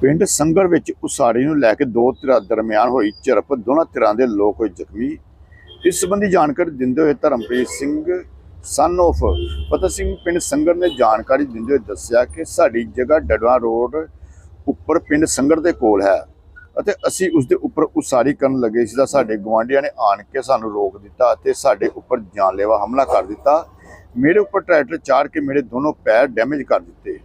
ਪਿੰਡ ਸੰਗਰ ਵਿੱਚ ਉਸਾਰੀ ਨੂੰ ਲੈ ਕੇ ਦੋ ਧਿਰਾਂ ਦਰਮਿਆਨ ਹੋਈ ਝੜਪ। ਦੋਨਾਂ ਧਿਰਾਂ ਦੇ ਲੋਕ ਹੋਏ ਜ਼ਖਮੀ। ਇਸ ਸੰਬੰਧੀ ਜਾਣਕਾਰੀ ਦਿੰਦੇ ਹੋਏ ਧਰਮਪ੍ਰੀਤ ਸਿੰਘ ਸਨ of ਫਤਿਹ ਸਿੰਘ ਪਿੰਡ ਸੰਗਰ ਨੇ ਜਾਣਕਾਰੀ ਦਿੰਦੇ ਹੋਏ ਦੱਸਿਆ ਕਿ ਸਾਡੀ ਜਗ੍ਹਾ ਡੜਵਾ ਰੋਡ ਉੱਪਰ ਪਿੰਡ ਸੰਗਰ ਦੇ ਕੋਲ ਹੈ ਅਤੇ ਅਸੀਂ ਉਸ ਦੇ ਉੱਪਰ ਉਸਾਰੀ ਕਰਨ ਲੱਗੇ ਸੀ ਤਾਂ ਸਾਡੇ ਗਵਾਂਢੀਆਂ ਨੇ ਆਣ ਕੇ ਸਾਨੂੰ ਰੋਕ ਦਿੱਤਾ ਅਤੇ ਸਾਡੇ ਉੱਪਰ ਜਾਨਲੇਵਾ ਹਮਲਾ ਕਰ ਦਿੱਤਾ। ਮੇਰੇ ਉੱਪਰ ਟਰੈਕਟਰ ਚਾੜ ਕੇ ਮੇਰੇ ਦੋਨੋਂ ਪੈਰ ਡੈਮੇਜ ਕਰ ਦਿੱਤੇ।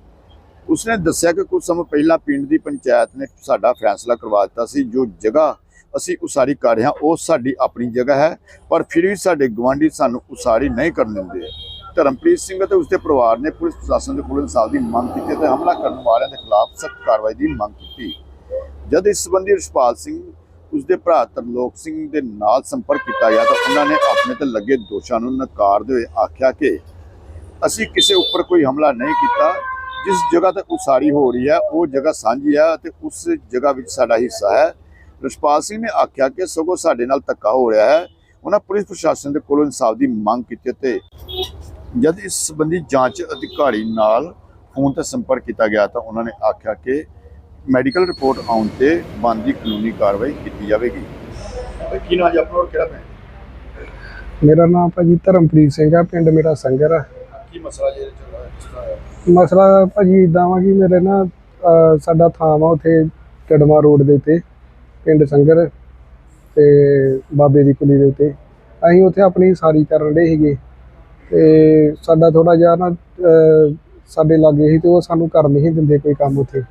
ਉਸਨੇ ਦੱਸਿਆ ਕਿ ਕੁਝ ਸਮਾਂ ਪਹਿਲਾਂ ਪਿੰਡ ਦੀ ਪੰਚਾਇਤ ਨੇ ਸਾਡਾ ਫੈਸਲਾ ਕਰਵਾ ਦਿੱਤਾ ਸੀ, ਜੋ ਜਗ੍ਹਾ ਅਸੀਂ ਉਸਾਰੀ ਕਰ ਰਹੇ ਹਾਂ, ਉਹ ਸਾਡੀ ਆਪਣੀ ਜਗ੍ਹਾ ਹੈ, ਪਰ ਫਿਰ ਵੀ ਸਾਡੇ ਗਵਾਂਢੀ ਸਾਨੂੰ ਉਸਾਰੀ ਨਹੀਂ ਕਰਨ ਦਿੰਦੇ। ਧਰਮਪ੍ਰੀਤ ਸਿੰਘ ਅਤੇ ਉਸਦੇ ਪਰਿਵਾਰ ਨੇ ਪੁਲਿਸ ਪ੍ਰਸ਼ਾਸਨ ਦੇ ਕੋਲ ਇਨਸਾਫ ਦੀ ਮੰਗ ਕੀਤੀ ਤੇ ਹਮਲਾ ਕਰਨ ਵਾਲਿਆਂ ਦੇ ਖਿਲਾਫ ਸਖਤ ਕਾਰਵਾਈ ਦੀ ਮੰਗ ਕੀਤੀ। ਜਦ ਇਸ ਸੰਬੰਧੀ ਰਿਸ਼ਪਾਲ ਸਿੰਘ, ਉਸਦੇ ਭਰਾ ਤਰਲੋਕ ਸਿੰਘ ਦੇ ਨਾਲ ਸੰਪਰਕ ਕੀਤਾ ਗਿਆ ਤਾਂ ਉਹਨਾਂ ਨੇ ਆਪਣੇ ਤੇ ਲੱਗੇ ਦੋਸ਼ਾਂ ਨੂੰ ਨਕਾਰਦੇ ਹੋਏ ਆਖਿਆ ਕਿ ਅਸੀਂ ਕਿਸੇ ਉੱਪਰ ਕੋਈ ਹਮਲਾ ਨਹੀਂ ਕੀਤਾ। ਜਿਸ ਜਗ੍ਹਾ ਤੇ ਉਸਾਰੀ ਹੋ ਰਹੀ ਹੈ ਉਹ ਜਗ੍ਹਾ ਸਾਂਝੀ ਹੈ ਤੇ ਉਸ ਜਗ੍ਹਾ ਵਿੱਚ ਸਾਡਾ ਹਿੱਸਾ ਹੈ। ਰਿਸ਼ਪਾਲ ਸਿੰਘ ਨੇ ਆਖਿਆ ਕਿ ਸਗੋਂ ਸਾਡੇ ਨਾਲ ਧੱਕਾ ਹੋ ਰਿਹਾ ਹੈ। ਉਹਨਾਂ ਪੁਲਿਸ ਪ੍ਰਸ਼ਾਸਨ ਦੇ ਕੋਲੋਂ ਇਨਸਾਫ ਦੀ ਮੰਗ ਕੀਤੀ ਤੇ ਜਦ ਇਸ ਸੰਬੰਧੀ ਜਾਂਚ ਅਧਿਕਾਰੀ ਨਾਲ ਫੋਨ ਤੇ ਸੰਪਰਕ ਕੀਤਾ ਗਿਆ ਤਾਂ ਉਹਨਾਂ ਨੇ ਆਖਿਆ ਕਿ ਮੈਡੀਕਲ ਰਿਪੋਰਟ ਆਉਣ ਤੇ ਬਣਦੀ ਕਾਨੂੰਨੀ ਕਾਰਵਾਈ ਕੀਤੀ ਜਾਵੇਗੀ। ਕੀ ਨਾਮ ਆਪਣਾ ਔਰ ਕਿਹੜਾ ਪਿੰਡ? ਮੇਰਾ ਨਾਮ ਭਾਜੀ ਧਰਮਪ੍ਰੀਤ ਸਿੰਘ ਆ ਪਿੰਡ ਮੇਰਾ ਸੰਗਰ ਆ। ਕੀ ਮਸਲਾ ਜੇ ਮਸਲਾ ਭਾਜੀ ਇਦਾਂ ਵਾ ਕਿ ਮੇਰੇ ਨਾ, ਅਹ, ਸਾਡਾ ਥਾਂ ਵਾ ਉੱਥੇ ਟੜਮਾ ਰੋਡ ਦੇ ਉੱਤੇ, ਪਿੰਡ ਸੰਗਰ ਤੇ ਬਾਬੇ ਦੀ ਕੁਲੀ ਦੇ ਉੱਤੇ। ਅਸੀਂ ਉੱਥੇ ਆਪਣੀ ਸਾਰੀ ਕਰਨ ਦੇ ਸੀਗੇ ਤੇ ਸਾਡਾ ਥੋੜਾ ਜਿਹਾ ਨਾ, ਅਹ, ਸਾਡੇ ਲਾਗੇ ਸੀ ਤੇ ਉਹ ਸਾਨੂੰ ਕਰਨ ਨਹੀਂ ਦਿੰਦੇ ਕੋਈ ਕੰਮ ਉੱਥੇ।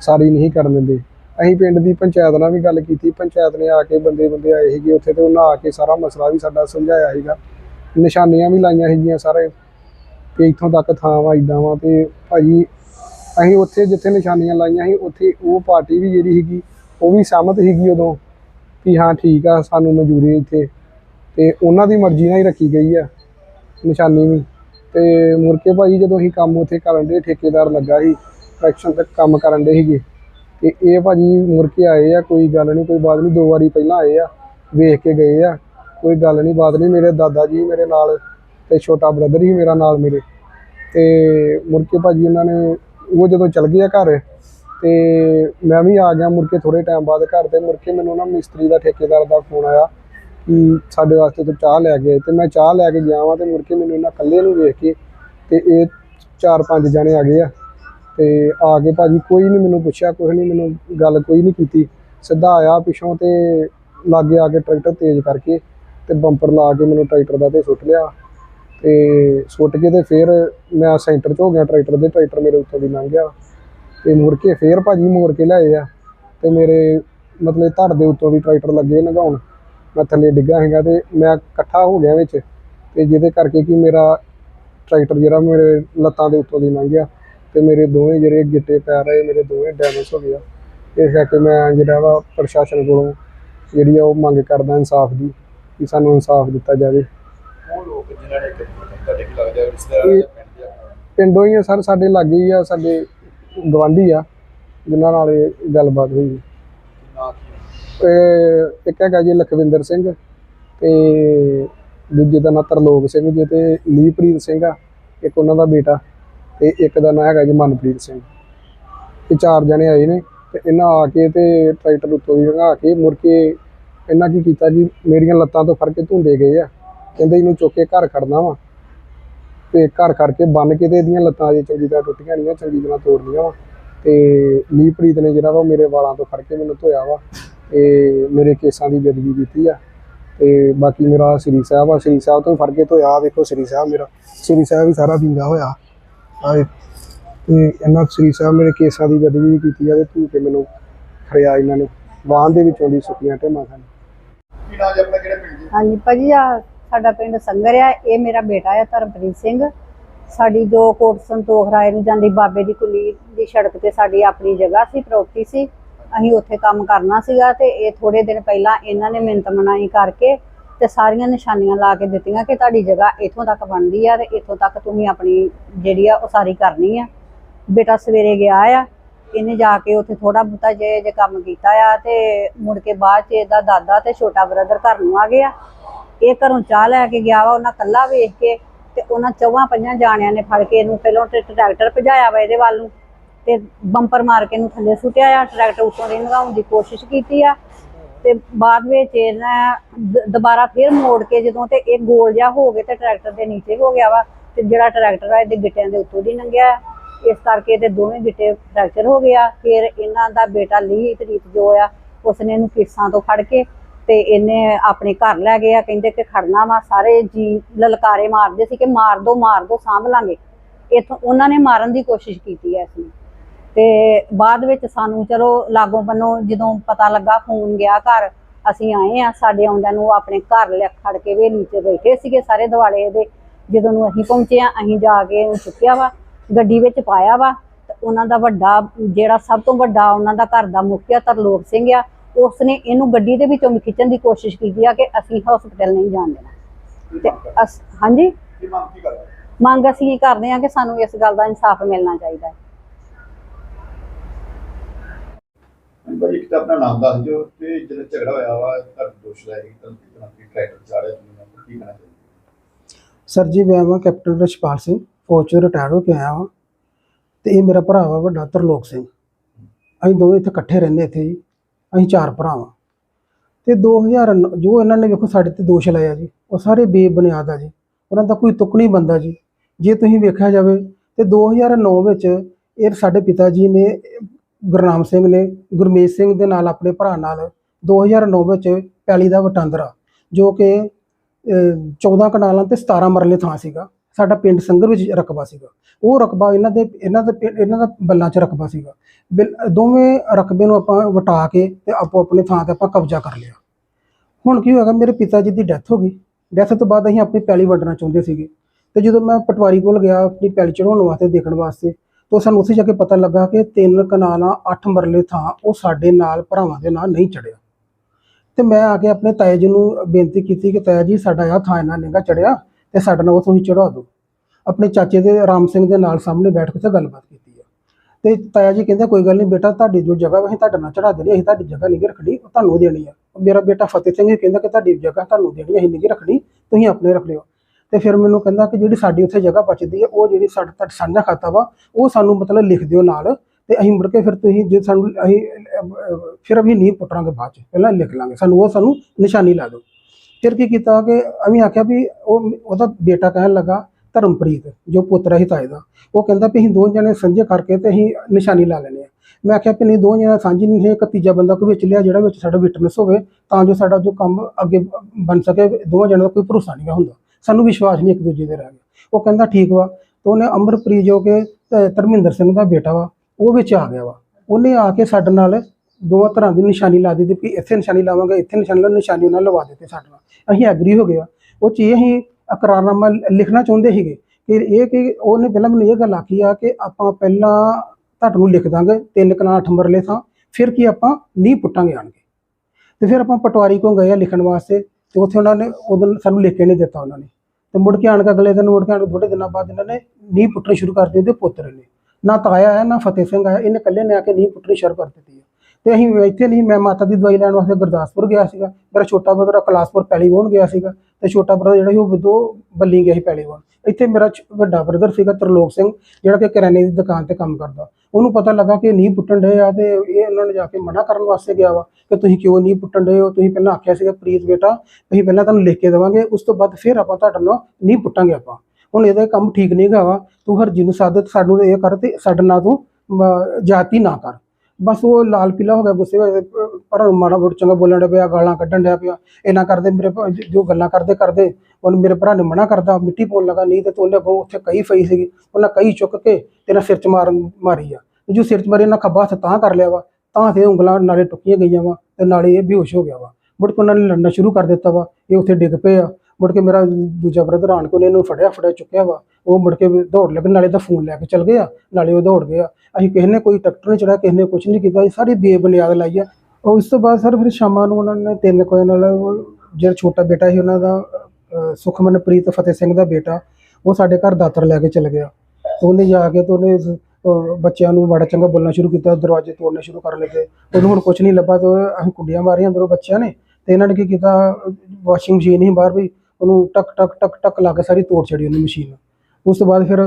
ਸਾਰੀ ਨਹੀਂ ਕਰਨ ਦਿੰਦੇ। ਅਸੀਂ ਪਿੰਡ ਦੀ ਪੰਚਾਇਤ ਨਾਲ ਵੀ ਗੱਲ ਕੀਤੀ। ਪੰਚਾਇਤ ਨੇ ਆ ਕੇ ਬੰਦੇ ਬੰਦੇ ਆਏ ਸੀਗੇ ਉੱਥੇ ਤੇ ਉਹਨਾਂ ਆ ਕੇ ਸਾਰਾ ਮਸਲਾ ਵੀ ਸਾਡਾ ਸਮਝਾਇਆ ਸੀਗਾ। ਨਿਸ਼ਾਨੀਆਂ ਵੀ ਲਾਈਆਂ ਸੀਗੀਆਂ ਸਾਰੇ। ਕਿ ਇੱਥੋਂ ਤੱਕ ਥਾਂ ਵਾ ਇਦਾਂ ਵਾ ਤੇ ਭਾਜੀ ਅਸੀਂ ਉੱਥੇ ਜਿੱਥੇ ਨਿਸ਼ਾਨੀਆਂ ਲਾਈਆਂ ਸੀ, ਉੱਥੇ ਉਹ ਪਾਰਟੀ ਵੀ ਜਿਹੜੀ ਸੀਗੀ, ਉਹ ਵੀ ਸਹਿਮਤ ਸੀਗੀ ਉਦੋਂ ਕਿ ਹਾਂ ਠੀਕ ਆ, ਸਾਨੂੰ ਮਨਜ਼ੂਰੀ ਇੱਥੇ ਤੇ ਉਹਨਾਂ ਦੀ ਮਰਜ਼ੀ ਨਾਲ ਹੀ ਰੱਖੀ ਗਈ ਆ ਨਿਸ਼ਾਨੀ ਵੀ। ਤੇ ਮੁੜ ਕੇ ਭਾਜੀ ਜਦੋਂ ਅਸੀਂ ਕੰਮ ਉੱਥੇ ਕਰਨ ਦੇ, ਠੇਕੇਦਾਰ ਲੱਗਾ ਸੀ ਫੈਕਸ਼ਨ ਤੱਕ ਕੰਮ ਕਰਨ ਦੇ ਸੀਗੇ, ਤੇ ਇਹ ਭਾਜੀ ਮੁੜ ਕੇ ਆਏ ਆ, ਕੋਈ ਗੱਲ ਨਹੀਂ, ਕੋਈ ਬਾਤ ਨਹੀਂ, ਦੋ ਵਾਰੀ ਪਹਿਲਾਂ ਆਏ ਆ, ਵੇਖ ਕੇ ਗਏ ਆ, ਕੋਈ ਗੱਲ ਨਹੀਂ, ਬਾਤ ਨਹੀਂ, ਮੇਰੇ ਦਾਦਾ ਜੀ ਮੇਰੇ ਨਾਲ ਤੇ ਛੋਟਾ ਬ੍ਰਦਰ ਹੀ ਮੇਰਾ ਨਾਲ ਮੇਰੇ। ਤੇ ਮੁੜ ਕੇ ਭਾਜੀ ਉਹਨਾਂ ਨੇ, ਉਹ ਜਦੋਂ ਚਲ ਗਿਆ ਘਰ, ਤੇ ਮੈਂ ਵੀ ਆ ਗਿਆ ਮੁੜ ਕੇ ਥੋੜੇ ਟਾਈਮ ਬਾਅਦ ਘਰ ਤੇ, ਮੁੜ ਕੇ ਮੈਨੂੰ ਨਾ ਮਿਸਤਰੀ ਦਾ ਠੇਕੇਦਾਰ ਦਾ ਫੋਨ ਆਇਆ ਕਿ ਸਾਡੇ ਵਾਸਤੇ ਤੂੰ ਚਾਹ ਲੈ ਕੇ ਆਏ ਤੇ ਮੈਂ ਚਾਹ ਲੈ ਕੇ ਗਿਆ ਵਾਂ ਤੇ ਮੁੜ ਕੇ ਮੈਨੂੰ ਇਹਨਾਂ ਇਕੱਲੇ ਨੂੰ ਵੇਖ ਕੇ ਤੇ ਇਹ ਚਾਰ ਪੰਜ ਜਣੇ ਆ ਗਏ ਆ। ਤੇ ਆ ਕੇ ਭਾਜੀ ਕੋਈ ਨਹੀਂ ਮੈਨੂੰ ਪੁੱਛਿਆ ਕੁਝ ਨਹੀਂ ਮੈਨੂੰ ਗੱਲ ਕੋਈ ਨਹੀਂ ਕੀਤੀ। ਸਿੱਧਾ ਆਇਆ ਪਿੱਛੋਂ ਤੇ ਲਾਗੇ ਆ ਕੇ ਟਰੈਕਟਰ ਤੇਜ਼ ਕਰਕੇ ਤੇ ਬੰਪਰ ਲਾ ਕੇ ਮੈਨੂੰ ਟਰੈਕਟਰ ਦਾ ਤੇ ਸੁੱਟ ਲਿਆ। ਤੇ ਸੁੱਟ ਕੇ ਤੇ ਫਿਰ ਮੈਂ ਸੈਂਟਰ 'ਚ ਹੋ ਗਿਆ, ਟਰੈਕਟਰ ਦੇ, ਟਰੈਕਟਰ ਮੇਰੇ ਉੱਤੋਂ ਦੀ ਲੰਘ ਗਿਆ। ਤੇ ਮੁੜ ਕੇ ਫੇਰ ਭਾਜੀ ਮੋੜ ਕੇ ਲਿਆਏ ਆ। ਤੇ ਮੇਰੇ ਮਤਲਬ ਧੜ ਦੇ ਉੱਤੋਂ ਦੀ ਟਰੈਕਟਰ ਲੱਗੇ ਲੰਘਾਉਣ। ਮੈਂ ਥੱਲੇ ਡਿੱਗਾ ਹੈਗਾ ਤੇ ਮੈਂ ਇਕੱਠਾ ਹੋ ਗਿਆ ਵਿੱਚ। ਤੇ ਜਿਹਦੇ ਕਰਕੇ ਕਿ ਮੇਰਾ ਟਰੈਕਟਰ ਜਿਹੜਾ ਮੇਰੇ ਲੱਤਾਂ ਦੇ ਉੱਤੋਂ ਦੀ ਲੰਘ ਗਿਆ। ਤੇ ਮੇਰੇ ਦੋਵੇਂ ਜਿਹੜੇ ਗਿੱਟੇ ਪੈ ਰਹੇ, ਮੇਰੇ ਦੋਵੇਂ ਡੈਮੇਜ ਹੋ ਗਿਆ ਇਸ ਕਰਕੇ ਮੈਂ ਜਿਹੜਾ ਵਾ ਪ੍ਰਸ਼ਾਸਨ ਕੋਲੋਂ ਜਿਹੜੀ ਆ ਉਹ ਮੰਗ ਕਰਦਾ ਇਨਸਾਫ ਦੀ, ਕਿ ਸਾਨੂੰ ਇਨਸਾਫ ਦਿੱਤਾ ਜਾਵੇ। ਜਿਨ੍ਹਾਂ ਨੇ ਤੁਹਾਡੇ ਕੀ ਲੱਗਦਾ ਰਿਸ਼ਤੇਦਾਰ ਇਹ- ਪਿੰਡ ਦੇ ਆਪਣਾ ਪਿੰਡੋਂ ਹੀ ਆ ਸਰ ਸਾਡੇ ਲਾਗੇ ਹੀ ਆ ਸਾਡੇ ਗਵਾਂਢੀ ਆ ਜਿਨ੍ਹਾਂ ਨਾਲ ਇਹ ਗੱਲਬਾਤ ਹੋਈ। ਨਾ ਕੀ ਤੇ ਇੱਕ ਹੈਗਾ ਜੀ ਲਖਵਿੰਦਰ ਸਿੰਘ ਤੇ ਦੂਜੇ ਦਾ ਨਾਂ ਤਰਲੋਕ ਸਿੰਘ ਜੀ ਤੇ ਲੀਪ੍ਰੀਤ ਸਿੰਘ ਆ ਇੱਕ ਉਹਨਾਂ ਦਾ ਬੇਟਾ ਤੇ ਇੱਕ ਦਾ ਨਾਂ ਹੈਗਾ ਜੀ ਮਨਪ੍ਰੀਤ ਸਿੰਘ। ਇਹ ਚਾਰ ਜਣੇ ਆਏ ਨੇ ਤੇ ਇਹਨਾਂ ਆ ਕੇ ਤੇ ਟਰੈਕਟਰ ਉੱਤੋਂ ਦੀ ਲੰਘਾ ਕੇ ਮੁੜ ਕੇ ਇਹਨਾਂ ਕੀ ਕੀਤਾ ਜੀ ਮੇਰੀਆਂ ਲੱਤਾਂ ਤੋਂ ਫੜ ਕੇ ਧੁੰਦੇ ਗਏ ਆ। ਕਹਿੰਦੇ ਇਹਨੂੰ ਚੁੱਕ ਕੇ ਘਰ ਖੜਨਾ ਵਾ। ਤੇ ਘਰ ਕਰਕੇ ਬੰਨ ਕੇ ਤੇ ਇਹਦੀਆਂ ਲੱਤਾਂ ਅਜੇ ਚੰਗੀ ਤਰ੍ਹਾਂ ਟੁੱਟੀਆਂ ਨਹੀਂ ਆ ਚੰਗੀ ਤਰ੍ਹਾਂ ਤੋੜਨੀਆਂ ਵਾ। ਤੇ ਲੀਪ੍ਰੀਤ ਨੇ ਜਿਹੜਾ ਵਾ ਮੇਰੇ ਵਾਲਾਂ ਤੋਂ ਫੜ ਕੇ ਮੈਨੂੰ ਧੋਇਆ ਵਾ ਤੇ ਮੇਰੇ ਕੇਸਾਂ ਦੀ ਬੇਦਬੀ ਕੀਤੀ ਆ। ਤੇ ਬਾਕੀ ਮੇਰਾ ਸ੍ਰੀ ਸਾਹਿਬ ਆ ਸ੍ਰੀ ਸਾਹਿਬ ਤੋਂ ਫੜ ਕੇ ਧੋਇਆ। ਵੇਖੋ ਸ੍ਰੀ ਸਾਹਿਬ ਮੇਰਾ ਸ੍ਰੀ ਸਾਹਿਬ ਵੀ ਸਾਰਾ ਵਿੰਗਾ ਹੋਇਆ। ਆ ਤੇ ਇਹਨਾਂ ਸ੍ਰੀ ਸਾਹਿਬ ਮੇਰੇ ਕੇਸਾਂ ਦੀ ਬੇਦਬੀ ਵੀ ਕੀਤੀ ਆ ਤੇ ਧੂ ਕੇ ਮੈਨੂੰ ਖੜਿਆ ਇਹਨਾਂ ਨੇ। ਵਾਹਨ ਦੇ ਵਿੱਚੋਂ ਦੀ ਸੁੱਕੀਆਂ ਢੇਮਾਂ ਸਨ ਕੀ ਨਾਮ ਜੀ ਆਪਣਾ ਕਿਹੜਾ ਪਿੰਡ ਜੀ? ਹਾਂਜੀ ਭਾਜੀ ਆ ਸਾਡਾ ਪਿੰਡ ਸੰਗਰ ਆ ਇਹ ਮੇਰਾ ਬੇਟਾ ਆ, ਧਰਮਪ੍ਰੀਤ ਸਿੰਘ। ਸਾਡੀ ਜੋ ਕੋਟ ਸੰਤੋਖ ਰਾਏ ਨੂੰ ਜਾਂਦੀ ਬਾਬੇ ਦੀ ਕੁਲੀ ਦੀ ਸੜਕ ਤੇ ਸਾਡੀ ਆਪਣੀ ਜਗ੍ਹਾ ਸੀ ਪ੍ਰਾਪਰਟੀ ਸੀ। ਅਸੀਂ ਉੱਥੇ ਕੰਮ ਕਰਨਾ ਸੀਗਾ ਤੇ ਇਹ ਥੋੜੇ ਦਿਨ ਪਹਿਲਾਂ ਇਹਨਾਂ ਨੇ ਮਿੰਤ ਮਨਾਈ ਕਰਕੇ ਤੇ ਸਾਰੀਆਂ ਨਿਸ਼ਾਨੀਆਂ ਲਾ ਕੇ ਦਿੱਤੀਆਂ ਕਿ ਤੁਹਾਡੀ ਜਗ੍ਹਾ ਇੱਥੋਂ ਤੱਕ ਬਣਦੀ ਆ ਤੇ ਇੱਥੋਂ ਤੱਕ ਤੁਸੀਂ ਆਪਣੀ ਜਿਹੜੀ ਆ ਉਸਾਰੀ ਕਰਨੀ ਆ। ਬੇਟਾ ਸਵੇਰੇ ਗਿਆ ਆ, ਇਹਨੇ ਜਾ ਕੇ ਉੱਥੇ ਥੋੜਾ ਬਹੁਤਾ ਜੇ ਜੇ ਕੰਮ ਕੀਤਾ ਆ ਤੇ ਮੁੜ ਕੇ ਬਾਅਦ ਚ ਇਹਦਾ ਦਾਦਾ ਤੇ ਛੋਟਾ ਬ੍ਰਦਰ ਘਰ ਨੂੰ ਆ ਗਿਆ ਇਹ ਘਰੋਂ ਚਾਹ ਲੈ ਕੇ ਗਿਆ ਵਾ, ਉਹਨਾਂ ਕੱਲਾ ਵੇਖ ਕੇ ਤੇ ਉਹਨਾਂ ਚੌਵਾਂ ਪੰਜਾਂ ਜਾਣਿਆਂ ਨੇ ਫੜ ਕੇ ਇਹਨੂੰ ਪਹਿਲਾਂ ਟਰੈਕਟਰ ਭਜਾਇਆ ਵਾ ਇਹਦੇ ਵੱਲ ਨੂੰ ਤੇ ਬੰਪਰ ਮਾਰ ਕੇ ਇਹਨੂੰ ਥੱਲੇ ਸੁੱਟਿਆ ਆ, ਟਰੈਕਟਰ ਉੱਤੋਂ ਦੀ ਲੰਘਾਉਣ ਦੀ ਕੋਸ਼ਿਸ਼ ਕੀਤੀ ਆ। ਤੇ ਬਾਅਦ ਵਿੱਚ ਇਹਨਾਂ ਦੁਬਾਰਾ ਫਿਰ ਮੋੜ ਕੇ ਜਦੋਂ ਤੇ ਇਹ ਗੋਲ ਜਿਹਾ ਹੋ ਗਿਆ ਤੇ ਟਰੈਕਟਰ ਦੇ ਨੀਚੇ ਹੋ ਗਿਆ ਵਾ ਤੇ ਜਿਹੜਾ ਟਰੈਕਟਰ ਆ, ਇਹਦੇ ਗਿੱਟਿਆਂ ਦੇ ਉੱਤੋਂ ਦੀ ਲੰਘਿਆ। ਇਸ ਕਰਕੇ ਇਹਦੇ ਦੋਵੇਂ ਗਿੱਟੇ ਫ੍ਰੈਕਚਰ ਹੋ ਗਿਆ ਫਿਰ ਇਹਨਾਂ ਦਾ ਬੇਟਾ ਲੀਹ ਤਰੀਕ ਜੋ ਆ, ਉਸਨੇ ਇਹਨੂੰ ਕਿਸਾਂ ਤੋਂ ਫੜ ਕੇ ਤੇ ਇਹਨੇ ਆਪਣੇ ਘਰ ਲੈ ਗਿਆ ਕਹਿੰਦੇ ਕਿ ਖੜਨਾ ਵਾ, ਸਾਰੇ ਜੀ ਲਲਕਾਰੇ ਮਾਰਦੇ ਸੀ ਕਿ ਮਾਰ ਦੋ ਮਾਰ ਦੋ, ਸਾਂਭ ਲਾਂਗੇ। ਇਥੋਂ ਉਹਨਾਂ ਨੇ ਮਾਰਨ ਦੀ ਕੋਸ਼ਿਸ਼ ਕੀਤੀ ਹੈ ਇਸ ਨੂੰ। ਤੇ ਬਾਅਦ ਵਿੱਚ ਸਾਨੂੰ ਚਲੋ ਲਾਗੋਂ ਬੰਨੋ ਜਦੋਂ ਪਤਾ ਲੱਗਾ ਫੋਨ ਗਿਆ ਘਰ, ਅਸੀਂ ਆਏ ਆ, ਸਾਡੇ ਆਉਂਦਿਆਂ ਨੂੰ ਆਪਣੇ ਘਰ ਲੈ ਖੜ ਕੇ ਵੇਲੀ 'ਚ ਬੈਠੇ ਸੀਗੇ ਸਾਰੇ ਦਿਵਾਲੇ ਇਹਦੇ ਜਦੋਂ ਨੂੰ ਅਸੀਂ ਪਹੁੰਚੇ ਆ, ਅਸੀਂ ਜਾ ਕੇ ਉਹਨੂੰ ਚੁੱਕਿਆ ਵਾ, ਗੱਡੀ ਵਿੱਚ ਪਾਇਆ ਵਾ। ਤੇ ਉਹਨਾਂ ਦਾ ਵੱਡਾ, ਜਿਹੜਾ ਸਭ ਤੋਂ ਵੱਡਾ ਉਹਨਾਂ ਦਾ ਘਰ ਦਾ ਮੁਖੀਆ ਤਰਲੋਕ ਸਿੰਘ ਆ ਉਸਨੇ ਇਹਨੂੰ ਗੱਡੀ ਦੇ ਵਿੱਚੋਂ ਵੀ ਖਿੱਚਣ ਦੀ ਕੋਸ਼ਿਸ਼ ਕੀਤੀ ਆ ਕਿ ਅਸੀਂ ਹਸਪੀਟਲ ਨਹੀਂ ਜਾਣ ਦੇਣਾ। ਤੇ ਅਸ ਹਾਂਜੀ? ਮੰਗ ਅਸੀਂ ਇਹ ਕਰਦੇ ਹਾਂ ਕਿ ਸਾਨੂੰ ਇਸ ਗੱਲ ਦਾ ਇਨਸਾਫ ਮਿਲਣਾ ਚਾਹੀਦਾ ਹੈ। ਭਾਈ ਇੱਕ ਤਾਂ ਆਪਣਾ ਨਾਮ ਦੱਸ ਦਿਓ ਤੇ ਜਿਹੜਾ ਝਗੜਾ ਹੋਇਆ ਵਾ ਤਾਂ ਦੋਸ਼ ਲਾਇਆ ਕਿ ਤਾਂ ਟਰੈਕਟਰ ਚਾੜਿਆ ਤੁਸੀਂ ਕੀ ਕਹਿਣਾ ਚਾਹੀਦਾ? ਸਰ ਜੀ ਮੈਂ ਵਾਂ ਕੈਪਟਨ ਰਸ਼ਪਾਲ ਸਿੰਘ ਫੌਜ ਚੋਂ ਰਿਟਾਇਰ ਹੋ ਕੇ ਆਇਆ ਵਾਂ। ਤੇ ਇਹ ਮੇਰਾ ਭਰਾ ਵਾ ਵੱਡਾ ਤਰਲੋਕ ਸਿੰਘ। ਅਸੀਂ ਦੋਵੇਂ ਇੱਥੇ ਇਕੱਠੇ ਰਹਿੰਦੇ ਇੱਥੇ ਜੀ। ਅਸੀਂ ਚਾਰ ਭਰਾ ਵਾਂ। ਤੇ 2000 ਜੋ ਇਹਨਾਂ ਨੇ ਵੇਖੋ ਸਾਡੇ ਤੇ ਦੋਸ਼ ਲਾਇਆ ਜੀ, ਉਹ ਸਾਰੇ ਬੇਬੁਨਿਆਦ ਆ ਜੀ। ਉਹਨਾਂ ਦਾ ਕੋਈ ਤੁਕ ਨਹੀਂ ਬੰਦਾ ਜੀ। ਜੇ ਤੁਸੀਂ ਵੇਖਿਆ ਜਾਵੇ ਤੇ 2009 ਵਿੱਚ ਇਹ ਸਾਡੇ ਪਿਤਾ ਜੀ ਨੇ ਗੁਰਨਾਮ ਸਿੰਘ ਨੇ ਗੁਰਮੇਸ਼ ਸਿੰਘ ਦੇ ਨਾਲ ਆਪਣੇ ਭਰਾ ਨਾਲ 2009 ਵਿੱਚ ਪੈਲੀ ਦਾ ਵਟਾਂਦਰਾ, ਜੋ ਕਿ, ਅਹ 14 ਕਨਾਲਾਂ ਤੇ 17 ਮਰਲੇ ਥਾਂ ਸੀਗਾ। ਸਾਡਾ ਪਿੰਡ ਸੰਗਰ ਵਿੱਚ ਰਕਬਾ ਸੀਗਾ। ਉਹ ਰਕਬਾ ਇਹਨਾਂ ਦੇ ਇਹਨਾਂ ਦੇ ਇਹਨਾਂ ਦਾ ਬੱਲਾਂ 'ਚ ਰਕਬਾ ਸੀਗਾ। ਬਿਲ- ਦੋਵੇਂ ਰਕਬੇ ਨੂੰ ਆਪਾਂ ਵਟਾ ਕੇ ਤੇ ਆਪੋ ਆਪਣੇ ਥਾਂ ਤੇ ਆਪਾਂ ਕਬਜ਼ਾ ਕਰ ਲਿਆ। ਹੁਣ ਕੀ ਹੋਇਆ, ਮੇਰੇ ਪਿਤਾ ਜੀ ਦੀ ਡੈਥ ਹੋ ਗਈ। ਡੈਥ ਤੋਂ ਬਾਅਦ ਅਸੀਂ ਆਪਣੀ ਪੈਲੀ ਵੰਡਣਾ ਚਾਹੁੰਦੇ ਸੀਗੇ। ਤੇ ਜਦੋਂ ਮੈਂ ਪਟਵਾਰੀ ਕੋਲ ਗਿਆ, ਆਪਣੀ ਪੈਲੀ ਚੜਾਉਣ ਵਾਸਤੇ, ਦੇਖਣ ਵਾਸਤੇ, ਤਾਂ ਸਾਨੂੰ ਉੱਥੇ ਜਾ ਕੇ ਪਤਾ ਲੱਗਾ ਕਿ ਤਿੰਨ ਕਨਾਲਾਂ, ਅੱਠ ਮਰਲੇ ਥਾਂ ਉਹ ਸਾਡੇ ਨਾਲ ਭਰਾਵਾਂ ਦੇ ਨਾਲ ਨਹੀਂ ਚੜਿਆ ਤੇ ਮੈਂ ਆ ਕੇ ਆਪਣੇ ਤਾਏ ਜੀ ਨੂੰ ਬੇਨਤੀ ਕੀਤੀ ਕਿ ਤਾਇਆ ਜੀ, ਸਾਡਾ ਆ ਥਾਂ ਇਹਨਾਂ ਨਿਗਾ ਚੜਿਆ ਤੇ ਸਾਡੇ ਨਾਲ ਉਹ ਤੁਸੀਂ ਚੜਾ ਦਿਓ। ਆਪਣੇ ਚਾਚੇ ਦੇ, ਰਾਮ ਸਿੰਘ ਦੇ ਨਾਲ ਸਾਹਮਣੇ ਬੈਠ ਕੇ ਤੇ ਗੱਲਬਾਤ ਕੀਤੀ ਆ। ਤੇ ਤਾਇਆ ਜੀ ਕਹਿੰਦੇ, ਕੋਈ ਗੱਲ ਨਹੀਂ ਬੇਟਾ, ਤੁਹਾਡੀ ਜੋ ਜਗ੍ਹਾ ਵਾ, ਅਸੀਂ ਤੁਹਾਡੇ ਨਾਲ ਚੜਾ ਦੇਣੀ ਅਸੀਂ ਤੁਹਾਡੀ ਜਗ੍ਹਾ ਨਹੀਂ ਰੱਖਣੀ, ਉਹ ਤੁਹਾਨੂੰ ਦੇਣੀ ਆ। ਮੇਰਾ ਬੇਟਾ ਫਤਿਹ ਸਿੰਘ ਜੀ ਕਹਿੰਦਾ ਕਿ ਤੁਹਾਡੀ ਜਗ੍ਹਾ ਤੁਹਾਨੂੰ ਦੇਣੀ ਅਸੀਂ ਨਹੀਂ ਰੱਖਣੀ, ਤੁਸੀਂ ਆਪਣੇ ਰੱਖ ਲਿਓ। ਤੇ ਫਿਰ ਮੈਨੂੰ ਕਹਿੰਦਾ ਕਿ ਜਿਹੜੀ ਸਾਡੀ ਉੱਥੇ ਜਗ੍ਹਾ ਬਚਦੀ ਹੈ ਉਹ ਜਿਹੜੀ ਸਾਡਾ ਤੁਹਾਡਾ ਸਾਂਝਾ ਖਾਤਾ ਵਾ, ਉਹ ਸਾਨੂੰ ਮਤਲਬ ਲਿਖ ਦਿਓ ਨਾਲ ਤੇ ਅਸੀਂ ਮੁੜ ਕੇ ਫਿਰ ਤੁਸੀਂ ਜੇ ਸਾਨੂੰ, ਅਸੀਂ ਫਿਰ ਅਸੀਂ ਨਹੀਂ ਪੁੱਟਾਂਗੇ ਬਾਅਦ ਚ, ਪਹਿਲਾਂ ਲਿਖ ਲਾਂਗੇ। ਸਾਨੂੰ ਉਹ ਸਾਨੂੰ ਨਿਸ਼ਾਨੀ ਲਾ ਦਿਓ। ਫਿਰ ਕੀ ਕੀਤਾ ਕਿ ਅਸੀਂ ਆਖਿਆ ਵੀ ਉਹ ਉਹਦਾ ਬੇਟਾ ਕਹਿਣ ਲੱਗਾ ਧਰਮਪ੍ਰੀਤ, ਜੋ ਪੁੱਤਰ ਹੈ ਤਾਏ ਦਾ। ਉਹ ਕਹਿੰਦਾ ਵੀ ਅਸੀਂ ਦੋ ਜਣੇ ਸਾਂਝੇ ਕਰਕੇ ਤੇ ਅਸੀਂ ਨਿਸ਼ਾਨੀ ਲਾ ਲੈਣੇ ਆ ਮੈਂ ਆਖਿਆ ਵੀ ਨਹੀਂ ਦੋ ਜਣੇ ਸਾਂਝੀ ਨਹੀਂ, ਇੱਕ ਤੀਜਾ ਬੰਦਾ ਕੋਈ ਵਿੱਚ ਲਿਆ ਜਿਹੜਾ ਵਿੱਚ ਸਾਡਾ ਵਿਟਨੈਸ ਹੋਵੇ, ਤਾਂ ਜੋ ਸਾਡਾ ਜੋ ਕੰਮ ਅੱਗੇ ਬਣ ਸਕੇ, ਦੋਵਾਂ ਜਣਿਆਂ ਦਾ ਕੋਈ ਭਰੋਸਾ ਨਹੀਂ ਹੁੰਦਾ। ਸਾਨੂੰ ਵਿਸ਼ਵਾਸ ਨਹੀਂ ਇੱਕ ਦੂਜੇ ਦੇ ਰਹਿ ਗਿਆ। ਉਹ ਕਹਿੰਦਾ ਠੀਕ ਵਾ, ਤੇ ਉਹਨੇ ਅਮਰਪ੍ਰੀਤ ਜੋ ਕਿ ਧਰਮਿੰਦਰ ਸਿੰਘ ਦਾ ਬੇਟਾ ਵਾ, ਉਹ ਵਿੱਚ ਆ ਗਿਆ ਵਾ। ਉਹਨੇ ਆ ਕੇ ਸਾਡੇ ਨਾਲ ਦੋਵਾਂ ਤਰ੍ਹਾਂ ਦੀ ਨਿਸ਼ਾਨੀ ਲਾ ਦਿੱਤੀ ਵੀ ਇੱਥੇ ਨਿਸ਼ਾਨੀ ਲਾਵਾਂਗੇ, ਇੱਥੇ ਨਿਸ਼ਾਨੀ ਲਾ ਨਿਸ਼ਾਨੀ ਉਹਨਾਂ ਲਵਾ ਦਿੱਤੀ ਸਾਡੇ ਨਾਲ। ਅਸੀਂ ਐਗਰੀ ਹੋ ਗਏ ਆ। ਉਹ ਚੀਜ਼ ਅਸੀਂ ਇਕਰਾਰਨਾਮਾ ਲਿਖਣਾ ਚਾਹੁੰਦੇ ਸੀਗੇ ਕਿ ਇਹ ਕਿ ਉਹਨੇ ਪਹਿਲਾਂ ਮੈਨੂੰ ਇਹ ਗੱਲ ਆਖੀ ਆ ਕਿ ਆਪਾਂ ਪਹਿਲਾਂ ਤੁਹਾਡੇ ਨੂੰ ਲਿਖ ਦਾਂਗੇ ਤਿੰਨ ਕਨਾਲ ਅੱਠ ਮਰਲੇ ਥਾਂ, ਫਿਰ ਕੀ ਆਪਾਂ ਨੀਂਹ ਪੁੱਟਾਂਗੇ ਆਣਗੇ ਕੇ। ਤੇ ਫਿਰ ਆਪਾਂ ਪਟਵਾਰੀ ਕੋਲ ਗਏ ਆ ਲਿਖਣ ਵਾਸਤੇ ਤੇ ਉੱਥੇ ਉਹਨਾਂ ਨੇ ਉਦੋਂ ਸਾਨੂੰ ਲਿਖ ਕੇ ਨਹੀਂ ਦਿੱਤਾ ਉਹਨਾਂ ਨੇ। ਤੇ ਮੁੜ ਕੇ ਆਣ ਕੇ ਅਗਲੇ ਦਿਨ, ਮੁੜ ਕੇ ਆਣ ਕੇ ਥੋੜੇ ਦਿਨਾਂ ਬਾਅਦ ਇਹਨਾਂ ਨੇ ਨੀਂਹ ਪੁੱਟਣੀ ਸ਼ੁਰੂ ਕਰ ਦਿੱਤੀ ਉਹਦੇ ਪੁੱਤਰ ਨੇ। ਨਾ ਤਾਇਆ ਆਇਆ, ਨਾ ਫਤਿਹ ਸਿੰਘ ਆਇਆ, ਇਹਨੇ ਇਕੱਲੇ ਨੇ ਆ ਕੇ ਨੀਂਹ ਪੁੱਟਣੀ ਸ਼ੁਰੂ ਕਰ ਦਿੱਤੀ ਹੈ ਤੇ ਅਸੀਂ ਇੱਥੇ ਨਹੀਂ ਮੈਂ ਮਾਤਾ ਦੀ ਦਵਾਈ ਲੈਣ ਵਾਸਤੇ ਗੁਰਦਾਸਪੁਰ ਗਿਆ ਸੀਗਾ। ਮੇਰਾ ਛੋਟਾ ਬ੍ਰਦਰ ਕਲਾਸਪੁਰ ਪੈਲੀ ਵਾਹੁਣ ਗਿਆ ਸੀਗਾ ਤੇ ਛੋਟਾ ਬ੍ਰਦਰ ਜਿਹੜਾ ਸੀ ਉਹ ਦੋ ਬੱਲੀ ਗਿਆ ਸੀ ਪੈਲੀ ਵਾਹੁਣ ਇੱਥੇ ਮੇਰਾ ਛ- ਵੱਡਾ ਬ੍ਰਦਰ ਸੀਗਾ ਤਰਲੋਕ ਸਿੰਘ, ਜਿਹੜਾ ਕਿ ਕਰਿਆਨੇ ਦੀ ਦੁਕਾਨ ਤੇ ਕੰਮ ਕਰਦਾ। ਉਹਨੂੰ ਪਤਾ ਲੱਗਾ ਕਿ ਨੀਂਹ ਪੁੱਟਣ ਡਏ ਆ ਤੇ ਇਹ ਉਹਨਾਂ ਨੇ ਜਾ ਕੇ ਮਨਾ ਕਰਨ ਵਾਸਤੇ ਗਿਆ ਵਾ ਕਿ ਤੁਸੀਂ ਕਿਉਂ ਨਹੀਂ ਪੁੱਟਣ ਡਏ ਹੋ? ਤੁਸੀਂ ਪਹਿਲਾਂ ਆਖਿਆ ਸੀਗਾ, ਪ੍ਰੀਤ ਬੇਟਾ, ਅਸੀਂ ਪਹਿਲਾਂ ਤੁਹਾਨੂੰ ਲਿਖ ਕੇ ਦੇਵਾਂਗੇ, ਉਸ ਤੋਂ ਬਾਅਦ ਫਿਰ ਆਪਾਂ ਤੁਹਾਡੇ ਨਾਲ ਨੀਂਹ ਪੁੱਟਾਂਗੇ ਆਪਾਂ। ਹੁਣ ਇਹਦਾ ਕੰਮ ਠੀਕ ਨਹੀਂ ਗਾ ਵਾ, ਤੂੰ ਹਰ ਨੂੰ ਸਾਦਤ ਸਾਨੂੰ ਇਹ ਕਰ ਤੇ ਸਾਡੇ ਨਾਲ ਤੂੰ ਜਾਤੀ ਨਾ ਕਰ। ਬਸ ਉਹ ਲਾਲ ਪੀਲਾ ਹੋ ਗਿਆ, ਗੁੱਸੇ ਹੋਏ, ਪਰ ਮਾੜਾ ਮੋੜ ਚੰਗਾ ਬੋਲਣ ਡਿਆ ਪਿਆ, ਗਾਲਾਂ ਕੱਢਣ ਡਿਆ ਪਿਆ। ਇਹਨਾਂ ਕਰਦੇ ਮੇਰੇ ਭਾ- ਜੋ ਗੱਲਾਂ ਕਰਦੇ ਕਰਦੇ ਉਹਨੂੰ ਮੇਰੇ ਭਰਾ ਨੇ ਮਨਾ ਕਰਦਾ ਮਿੱਟੀ ਪਾਉਣ ਲੱਗਾ, ਨਹੀਂ ਤੇ ਉਹਨੇ ਅੱਗੋਂ ਉੱਥੇ ਕਈ ਫਈ ਸੀਗੀ। ਉਹਨਾਂ ਕਈ ਚੁੱਕ ਕੇ ਤੇਰਾ ਸਿਰ ਚ ਮਾਰਨ ਮਾਰੀ ਆ। ਤੇ ਜੋ ਸਿਰ ਚ ਮਾਰੀ ਇਹਨਾਂ ਖੱਬਾ ਹੱਥ ਤਾਂ ਕਰ ਲਿਆ ਵਾ। ਤਾਂ ਤੇ ਉਂਗਲਾਂ ਨਾਲੇ ਟੁੱਕੀਆਂ ਗਈਆਂ ਵਾ ਤੇ ਨਾਲੇ ਇਹ ਬੇਹੋਸ਼ ਹੋ ਗਿਆ ਵਾ। ਮੁੜ ਕੇ ਉਹਨਾਂ ਨੇ ਲੜਨਾ ਸ਼ੁਰੂ ਕਰ ਦਿੱਤਾ ਵਾ, ਇਹ ਉੱਥੇ ਡਿੱਗ ਪਏ ਆ। ਮੁੜ ਕੇ ਮੇਰਾ ਦੂਜਾ ਬ੍ਰਦਰ ਆਣ ਕੇ ਉਹਨੇ ਇਹਨੂੰ ਫੜਿਆ ਫੜਿਆ ਚੁੱਕਿਆ ਵਾ। ਉਹ ਮੁੜ ਕੇ ਦੌੜ ਲੱਗ ਨਾਲੇ ਤਾਂ ਫੋਨ ਲੈ ਕੇ ਚਲ ਗਿਆ, ਨਾਲੇ ਉਹ ਦੌੜ ਗਿਆ। ਅਸੀਂ ਕਿਸੇ ਨੇ ਕੋਈ ਟਰੈਕਟਰ ਨਹੀਂ ਚੜਾਇਆ ਕਿਸੇ ਨੇ ਕੁਝ ਨਹੀਂ ਕੀਤਾ ਇਹ ਸਾਰੀ ਬੇਬੁਨਿਆਦ ਲਾਈ ਆ। ਉਸ ਤੋਂ ਬਾਅਦ ਸਰ ਫਿਰ ਸ਼ਾਮਾਂ ਨੂੰ ਉਹਨਾਂ ਨੇ ਤਿੰਨ ਕੋਈ ਨਾਲ ਜਿਹੜਾ ਛੋਟਾ ਬੇਟਾ ਸੀ ਉਹਨਾਂ ਦਾ ਸੁਖਮਨਪ੍ਰੀਤ ਫਤਿਹ ਸਿੰਘ ਦਾ ਬੇਟਾ, ਉਹ ਸਾਡੇ ਘਰ ਦਾਤਰ ਲੈ ਕੇ ਚਲ ਗਿਆ। ਉਹਨੇ ਜਾ ਕੇ ਤੇ ਉਹਨੇ ਬੱਚਿਆਂ ਨੂੰ ਬੜਾ ਚੰਗਾ ਬੋਲਣਾ ਸ਼ੁਰੂ ਕੀਤਾ, ਦਰਵਾਜ਼ੇ ਤੋੜਨੇ ਸ਼ੁਰੂ ਕਰਨ ਲੱਗੇ। ਉਹਨੂੰ ਹੁਣ ਕੁਝ ਨਹੀਂ ਲੱਭਾ ਤੇ ਅਸੀਂ ਕੁੰਡੀਆਂ ਮਾਰੀਆਂ ਅੰਦਰੋਂ ਬੱਚਿਆਂ ਨੇ। ਤੇ ਇਹਨਾਂ ਨੇ ਕੀ ਕੀਤਾ, ਵਾਸ਼ਿੰਗ ਮਸ਼ੀਨ ਹੀ ਬਾਹਰ ਵੀ ਉਹਨੂੰ ਟਕ ਟਕ ਟਕ ਟਕ ਲਾ ਕੇ ਸਾਰੀ ਤੋੜ ਛੜੀ ਉਹਨੇ ਮਸ਼ੀਨ ਉਸ ਤੋਂ ਬਾਅਦ ਫਿਰ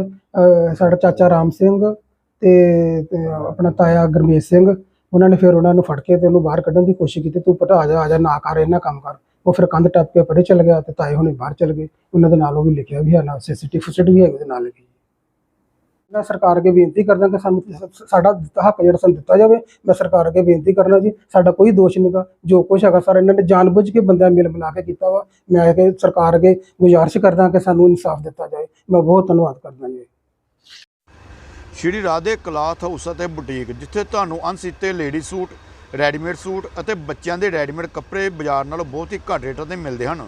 ਸਾਡਾ ਚਾਚਾ ਰਾਮ ਸਿੰਘ ਤੇ ਆਪਣਾ ਤਾਇਆ ਗੁਰਮੇਸ਼ ਸਿੰਘ, ਉਹਨਾਂ ਨੇ ਫਿਰ ਉਹਨਾਂ ਨੂੰ ਫੜ ਕੇ ਤੇ ਉਹਨੂੰ ਬਾਹਰ ਕੱਢਣ ਦੀ ਕੋਸ਼ਿਸ਼ ਕੀਤੀ, ਤੂੰ ਪਟਾ ਜਾ, ਆ ਜਾ, ਨਾ ਕਰ ਇਹਨਾਂ ਕੰਮ ਕਰ। ਉਹ ਫਿਰ ਕੰਧ ਟੱਪ ਕੇ ਪਰੇ ਚਲ ਗਿਆ ਤੇ ਤਾਏ ਹੁਣੇ ਬਾਹਰ ਚਲ ਗਏ। ਉਹਨਾਂ ਦੇ ਨਾਲ ਉਹ ਵੀ ਲਿਖਿਆ ਵੀ ਹੈ, ਨਾਲ ਸੀਸੀਟੀਵੀ ਫੁਟੇਜ ਵੀ ਹੈਗੀ ਉਹਦੇ ਨਾਲ ਲਿਖੀ। ਮੈਂ ਸਰਕਾਰ ਅੱਗੇ ਬੇਨਤੀ ਕਰਦਾ ਕਿ ਸਾਨੂੰ ਸਾਡਾ ਦਿੱਤਾ ਹੱਕ ਜਿਹੜਾ ਸਾਨੂੰ ਦਿੱਤਾ ਜਾਵੇ, ਮੈਂ ਸਰਕਾਰ ਅੱਗੇ ਬੇਨਤੀ ਕਰਨਾ ਜੀ, ਸਾਡਾ ਕੋਈ ਦੋਸ਼ ਨਹੀਂਗਾ ਜੋ ਕੁਛ ਹੈਗਾ ਸਰ ਇਹਨਾਂ ਨੇ ਜਾਣਬੁੱਝ ਕੇ ਬੰਦਾ ਮਿਲ ਬਣਾ ਕੇ ਕੀਤਾ ਵਾ। ਮੈਂ ਕਿ ਸਰਕਾਰ ਅੱਗੇ ਗੁਜ਼ਾਰਿਸ਼ ਕਰਦਾ ਕਿ ਸਾਨੂੰ ਇਨਸਾਫ ਦਿੱਤਾ ਜਾਵੇ ਮੈਂ ਬਹੁਤ ਧੰਨਵਾਦ ਕਰਦਾ ਜੀ। ਸ਼੍ਰੀ ਰਾਧੇ ਕਲਾਥ ਹਾਊਸ ਅਤੇ ਬੁਟੀਕ, ਜਿੱਥੇ ਤੁਹਾਨੂੰ ਅਣਸੀਤੇ ਲੇਡੀ ਸੂਟ, ਰੈਡੀਮੇਡ ਸੂਟ ਅਤੇ ਬੱਚਿਆਂ ਦੇ ਰੈਡੀਮੇਡ ਕੱਪੜੇ ਬਾਜ਼ਾਰ ਨਾਲੋਂ ਬਹੁਤ ਹੀ ਘੱਟ ਰੇਟਾਂ ਤੇ ਮਿਲਦੇ ਹਨ।